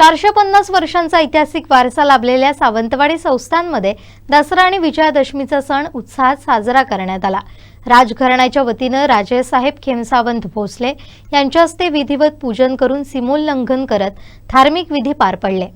चारशे पन्नास वर्षांचा ऐतिहासिक वारसा लाभलेल्या सावंतवाडी संस्थांमध्ये दसरा आणि विजयादशमीचा सण उत्साहात साजरा करण्यात आला. राजघराण्याच्या वतीनं राजेसाहेब खेमसावंत भोसले यांच्या हस्ते विधिवत पूजन करून सीमोल्लंघन करत धार्मिक विधी पार पडले.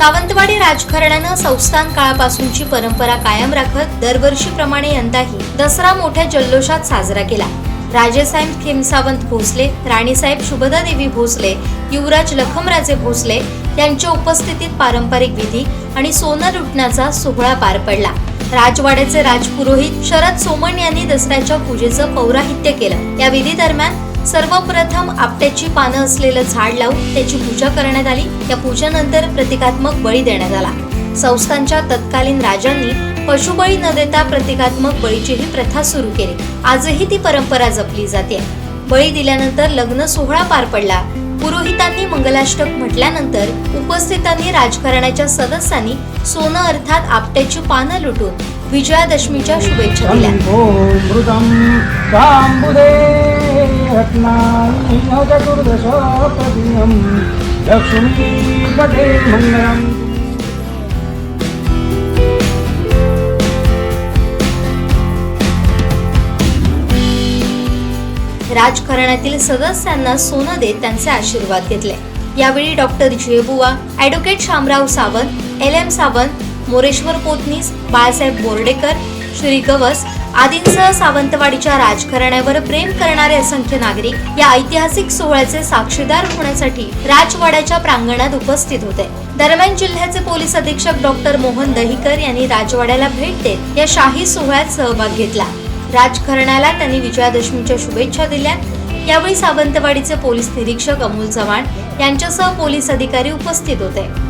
सावंतवाडी राजघराण्यानं संस्थान काळापासूनची परंपरा कायम राखत दरवर्षीप्रमाणे यंदाही दसरा मोठ्या जल्लोषात साजरा केला. राजेसाहेब खेमसावंत भोसले राणीसाहेब शुभदा देवी भोसले युवराज लखमराजे भोसले यांच्या उपस्थितीत पारंपरिक विधी आणि सोनं लुटण्याचा सोहळा पार पडला. राजवाड्याचे राजपुरोहित शरद सोमण यांनी दसऱ्याच्या पूजेचं पौराहित्य केलं. या विधी दरम्यान सर्वप्रथम आपट्याची पानं असलेलं झाड लावून त्याची पूजा करण्यात आली. या पूजेनंतर प्रतिकात्मक बळी देण्यात आला. संस्थांच्या तत्कालीन राजांनी पशुबळी न देता प्रतिकात्मक बळीची ही प्रथा सुरू केली. आजही ती परंपरा जपली जाते. बळी दिल्यानंतर लग्न सोहळा पार पडला. पुरोहितांनी मंगलाष्टक म्हटल्यानंतर उपस्थितांनी राजघराण्याच्या सदस्यांनी सोनं अर्थात आपट्याची पानं लुटून विजयादशमीच्या शुभेच्छा दिल्या. रत्नानि चतुर्दश मङ्गलम्। राजकारणातील सदस्यांना सोनं देत त्यांचे आशीर्वाद घेतले. यावेळी doctor Jaybuwa advocate Shamrao Sawant L M Sawant Moreshwar Potnis Balasaheb Bordekar Shri Gawas आदींसह सावंतवाडीच्या राजघराण्यावर प्रेम करणारे असंख्य नागरिक या ऐतिहासिक सोहळ्याचे साक्षीदार होण्यासाठी राजवाड्याच्या प्रांगणात उपस्थित होते. दरम्यान जिल्ह्याचे पोलीस अधीक्षक डॉक्टर मोहन दहिकर यांनी राजवाड्याला भेट देत या शाही सोहळ्यात सहभाग घेतला. राजघराण्याला त्यांनी विजयादशमीच्या शुभेच्छा दिल्या. यावेळी सावंतवाडीचे पोलीस निरीक्षक अमोल चव्हाण यांच्यासह पोलीस अधिकारी उपस्थित होते.